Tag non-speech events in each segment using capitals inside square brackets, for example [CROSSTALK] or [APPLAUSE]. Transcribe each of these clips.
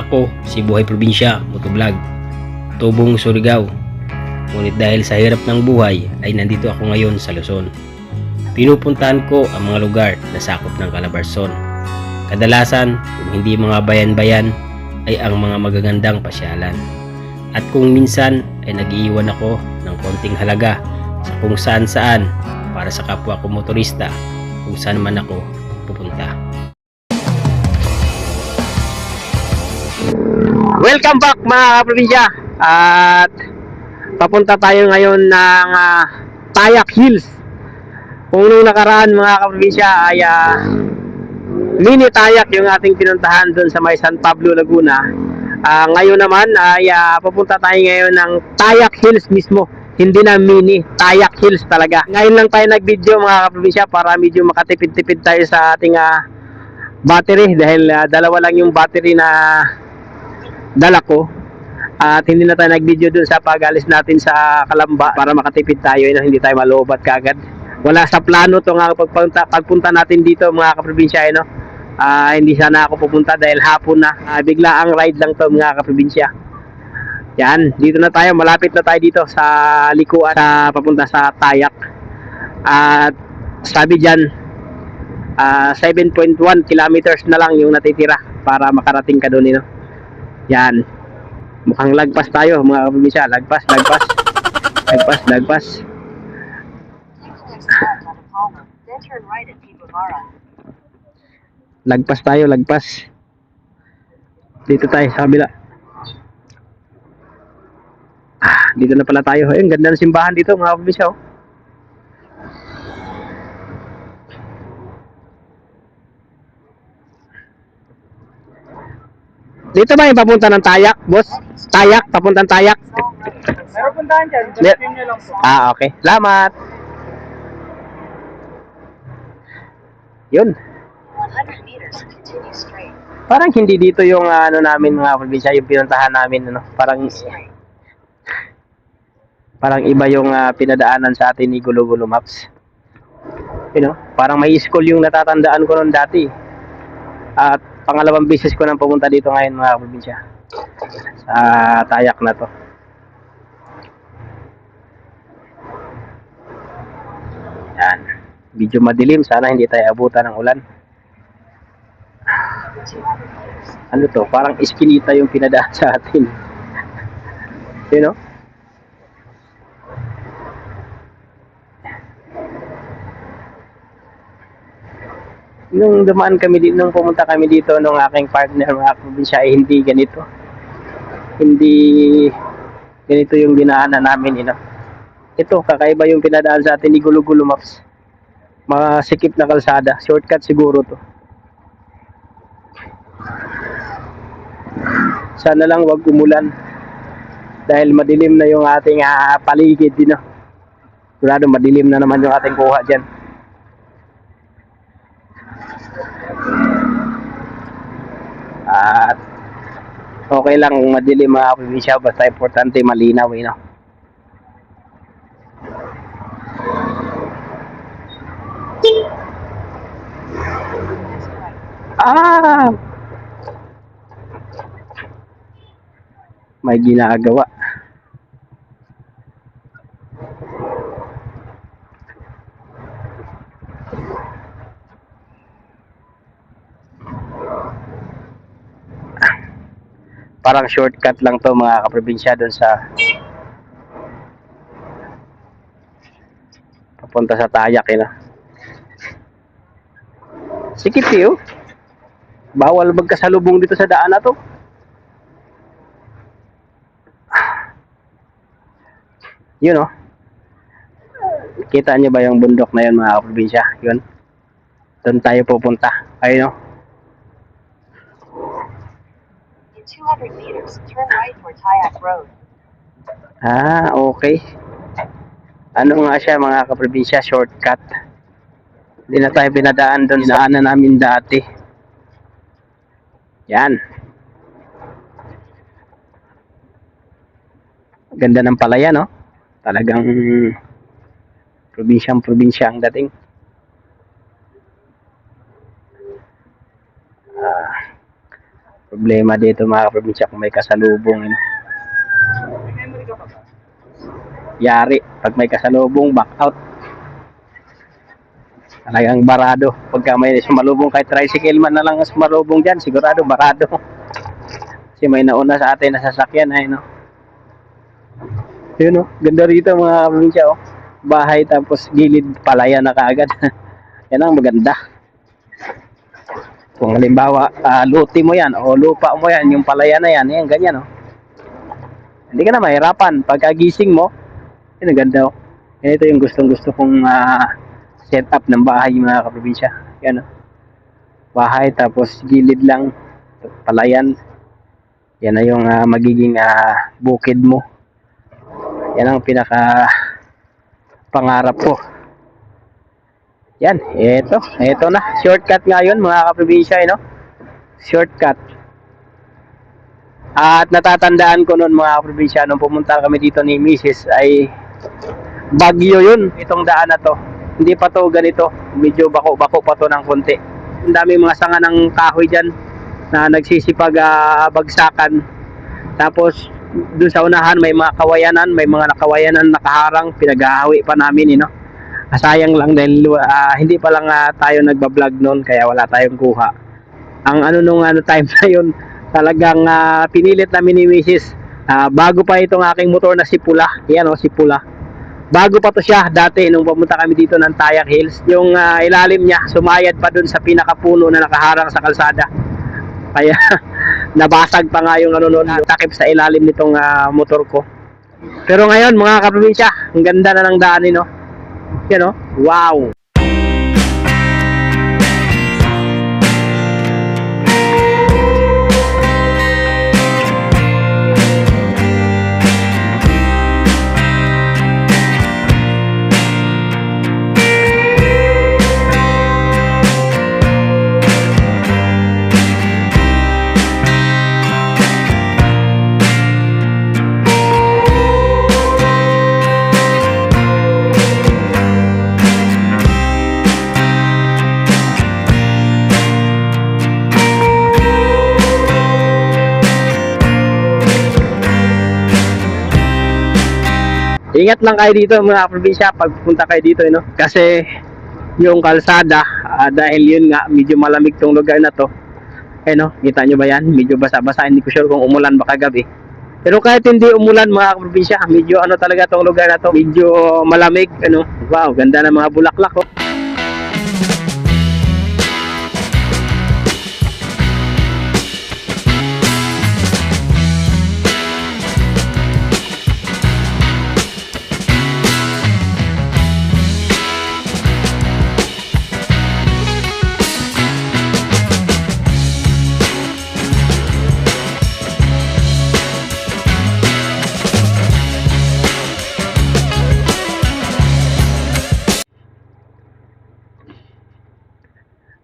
Ako, si Buhay Probinsya, Motovlog, Tubong Surigao. Ngunit dahil sa hirap ng buhay ay nandito ako ngayon sa Luzon. Pinupuntahan ko ang mga lugar na sakop ng Calabarzon. Kadalasan, kung hindi mga bayan-bayan, ay ang mga magagandang pasyalan. At kung minsan ay nag-iiwan ako ng konting halaga sa kung saan-saan para sa kapwa ko motorista kung saan man ako pupunta. Welcome back mga kaprobinsya. At papunta tayo ngayon ng ah, Tayak Hills. Kung nung nakaraan mga kaprobinsya ay ah, mini Tayak yung ating pinuntahan doon sa may San Pablo, Laguna. Ah, ngayon naman ay ah, papunta tayo ngayon ng Tayak Hills mismo. Hindi na mini, Tayak Hills talaga. Ngayon lang tayo nag-video mga kaprobinsya para medyo makatipid-tipid tayo sa ating ah, battery. Dahil ah, dalawa lang yung battery na dala ko. At hindi na tayo nag-video dun sa pag-alis natin sa Kalamba para makatipid tayo na hindi tayo malobat kagad wala sa plano to nga pagpunta, pagpunta natin dito mga kaprobinsya no? Ah, hindi sana ako pupunta dahil hapon na. Ah, bigla ang ride lang to mga kaprobinsya. Yan, dito na tayo. Malapit na tayo dito sa likuan sa papunta sa Tayak. At sabi dyan ah, 7.1 kilometers na lang yung natitira para makarating ka doon no? Yan. Mukhang lagpas tayo mga kaprobinsya. Lagpas, lagpas. Lagpas, lagpas. Lagpas tayo, lagpas. Dito tayo sa kabila. Ah, dito na pala tayo. Ayun, ganda ng simbahan dito mga kaprobinsya. Oh. Dito ba yung papunta ng Tayak, boss? Tayak, papuntang Tayak. Meron puntahan dyan, gamitin nyo lang po. Ah, okay. Salamat. Yun. 100 meters, continue straight. Parang hindi dito yung ah, ano namin mga probinsya, yung pinuntahan namin ano. Parang parang iba yung ah, pinadaanan sa atin ni Gulo Gulo Maps. You know, parang may school yung natatandaan ko noon dati. At pangalawang beses ko nang pumunta dito ngayon mga probinsya. Sa Tayak na to. Yan. Medyo madilim. Sana hindi tayo abutan ng ulan. Ano to? Parang iskinita yung pinadaan sa atin. [LAUGHS] you know? Nung dumaan kami dito, nung pumunta kami dito nung aking partner mga probinsya ay hindi ganito. Hindi ganito yung dinaanan namin, you. Ito, kakaiba yung pinadaan sa atin ni Gulo Gulo Maps. Mga sikip na kalsada. Shortcut siguro to. Sana lang wag umulan. Dahil madilim na yung ating ah, paligid, you know. Madilim na naman yung ating kuha dyan. At okay lang kung madilim mga basta importante malinaw eh, no? Ah! May ginagawa. Parang shortcut lang to mga kaprobinsya doon sa papunta sa Tayak eh, no? Sikip eh, oh. Bawal magkasalubong dito sa daan na to. Yun oh. Kita niyo ba yung bundok na yun mga kaprobinsya? Yun. Doon tayo pupunta. Ayun oh. In 200 meters, turn right toward Tayak Road. Ah, okay. Ano nga siya mga kaprobinsya? Shortcut. Hindi na tayo pinadaan doon. Dinaanan namin dati. Yan. Ganda ng palaya, no? Talagang probinsyang probinsya ang dating. Ah, problema dito mga kaprobinsya kung may kasalubong. Ano. Yari, pag may kasalubong, back out. Talagang barado. Pagka may sumalubong kay tricycle man na lang ang sumalubong dyan, sigurado barado. [LAUGHS] Kasi may nauna sa atin na sasakyan ay no. Yun oh, ganda rito mga kaprobinsya oh. Bahay tapos gilid palayan na kaagad. [LAUGHS] Yan ang maganda. Kung halimbawa, ah, luti mo yan o lupa mo yan, yung palaya na yan, yan, ganyan, oh. Hindi ka na mahirapan. Pagkagising mo, yun, ang ganda, oh. Ito yung gustong-gusto kong ah, setup ng bahay, mga kaprobinsya. Yan, oh. Bahay, tapos gilid lang, palayan. Yan na yung ah, magiging ah, bukid mo. Yan ang pinaka pangarap ko. Yan, eto, eto na. Shortcut nga yun, mga kaprobinsya, eh, no? Shortcut. At natatandaan ko noon, mga kaprobinsya, nung pumunta kami dito ni Mrs. ay bagyo yun, itong daan na to. Hindi pa to ganito, medyo bako-bako pa to ng konti. Ang dami mga sanga ng kahoy dyan na nagsisipag ah, bagsakan. Tapos, doon sa unahan may mga kawayanan, may mga nakawayanan nakaharang, pinaghahawi pa namin, eh, no? Sayang lang dahil ah, hindi pa lang ah, tayo nagba-vlog noon kaya wala tayong kuha. Ang ano nung ano [LAUGHS] time na yun, talagang ah, pinilit namin ni Mrs. ah, bago pa itong aking motor na si Pula. Yan o, si Pula. Bago pa to siya dati nung pumunta kami dito ng Tayak Hills, yung ah, ilalim niya sumayad pa dun sa pinakapuno na nakaharang sa kalsada. Kaya [LAUGHS] nabasag pa nga yung ano noon, takip sa ilalim nitong ah, motor ko. Pero ngayon mga kaprobinsya, ang ganda na ng daan no. Yan oh. Wow. Ingat lang kayo dito mga probinsya pag pupunta kayo dito, no? Kasi yung kalsada, ah, dahil yun nga, medyo malamig tong lugar na to. Eh no, kita nyo ba yan? Medyo basa-basa, hindi ko sure kung umulan ba kagabi. Pero kahit hindi umulan mga probinsya, medyo ano talaga tong lugar na to, medyo malamig, ano? Wow, ganda ng mga bulaklak, oh.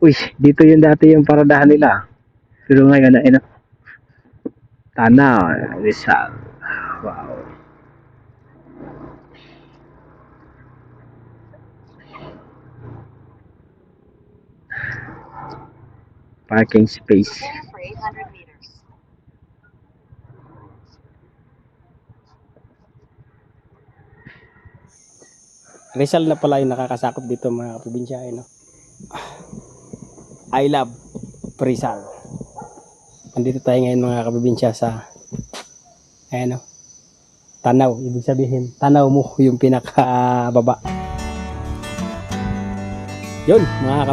Uy, dito yung dati yung paradahan nila. Pero ngayon, ano, Tanaw, Rizal. Wow. Parking space. Clear for 800 meters. Rizal na pala yung nakakasakop dito mga probinsya, no? I love Rizal. Andito tayo ngayon mga kaprobinsya sa ayan o, tanaw. Ibig sabihin, tanaw mo [LAUGHS] yung pinakababa. Yun, mga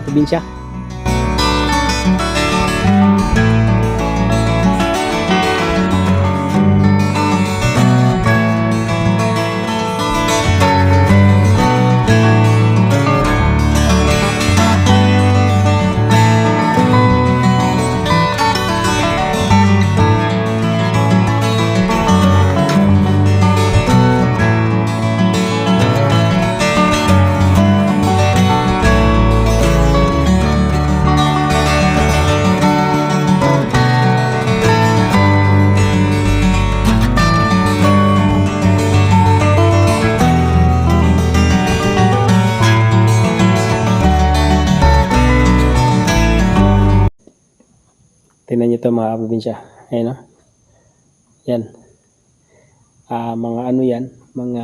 kaprobinsya. ito mga kaprobinsya. Ayun o. Yan. Ah, mga ano yan, mga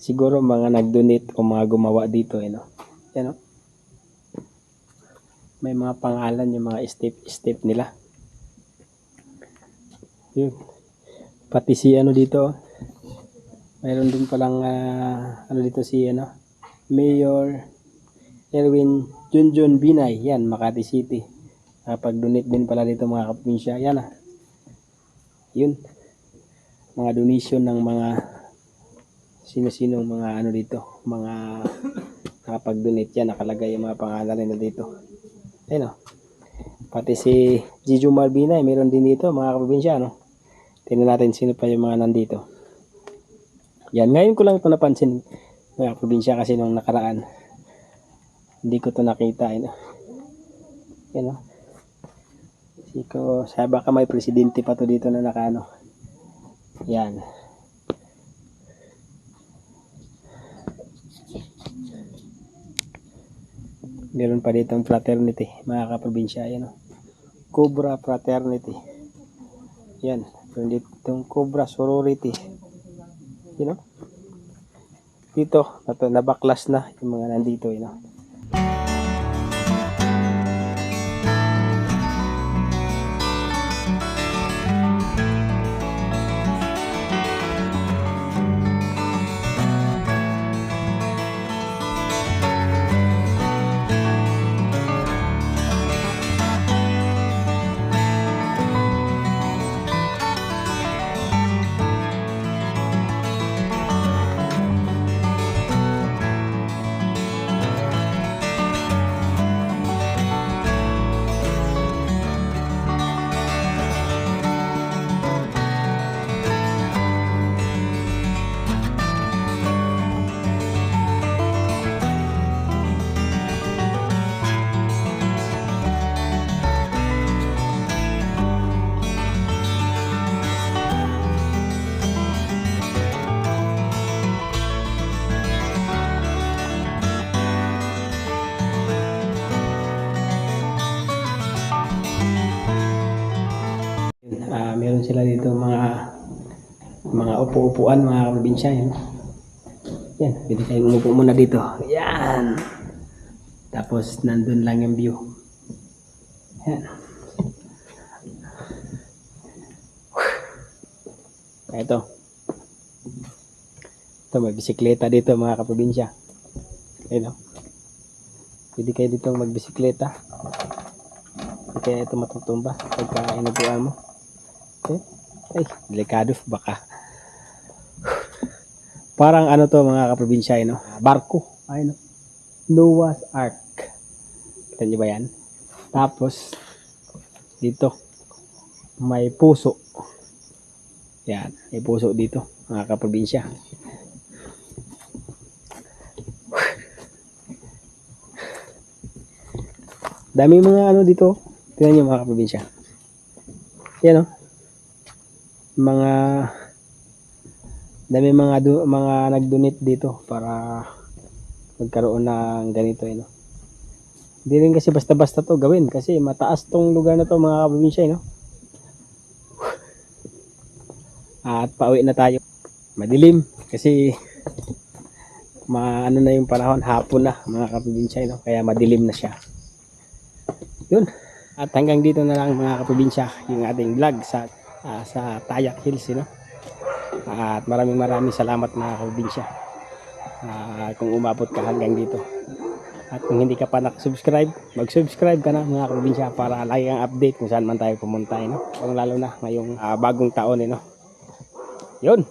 siguro mga nag-donate o mga gumawa dito, ano. Yan o. May mga pangalan yung mga step-step nila. Yun. Pati si ano dito, oh. mayroon din palang ah, ano dito si ano, Mayor Erwin Junjun Binay, yan, Makati City. Nakapag-donate din pala dito mga kaprobinsya. Yan ah. Yun. Mga donation ng mga sino-sinong mga ano dito, mga nakapag-donate yan, nakalagay yung mga pangalan nila dito. Ayun oh. Pati si Jiju Malbina, eh, meron din dito, mga kaprobinsya, no? Tingnan natin sino pa yung mga nandito. Yan, ngayon ko lang ito napansin, mga kaprobinsya, kasi nung nakaraan, hindi ko to nakita, eh, no? Yan, no? Siko, sabi baka may presidente pa to dito na nakano. Yan. Meron pa dito ang fraternity, mga kaprobinsya. Yan, oh. Cobra Fraternity. Yan. Meron dito yung Cobra Sorority. Yan, oh. Dito, nato, nabaklas na yung mga nandito. Yan, oh. Mga upo-upuan mga probinsya yan. Yan, pwede kayong umupo muna dito. Yan. Tapos nandun lang yung view. Yan. Ito. Ito, may bisikleta dito mga kaprobinsya. Ayun o. Pwede kayo dito magbisikleta. Kaya ito matutumba pagka inupuan mo. Okay. Ay, delikado baka. Parang ano to mga kaprobinsya, no? Barko. Ay, no? Noah's Ark. Kita niyo ba yan? Tapos, dito, may puso. Yan, may puso dito, mga kaprobinsya. Dami mga ano dito. Tingnan niyo mga kaprobinsya. Yan, no? Mga dami mga do, mga nag-donate dito para magkaroon ng ganito eh, no? Hindi rin kasi basta-basta to gawin kasi mataas tong lugar na to mga kaprobinsya, eh, no? At pauwi na tayo. Madilim kasi maano na yung panahon, hapon na mga kaprobinsya, eh, no? Kaya madilim na siya. Yun. At hanggang dito na lang mga kaprobinsya yung ating vlog sa ah, sa Tayak Hills, you know? At maraming maraming salamat mga kaprobinsya. Ah, kung umabot ka hanggang dito. At kung hindi ka pa nakasubscribe, mag-subscribe ka na mga kaprobinsya para lagi kang update kung saan man tayo pumunta, you know? Kung lalo na ngayong ah, bagong taon, you know? Yun.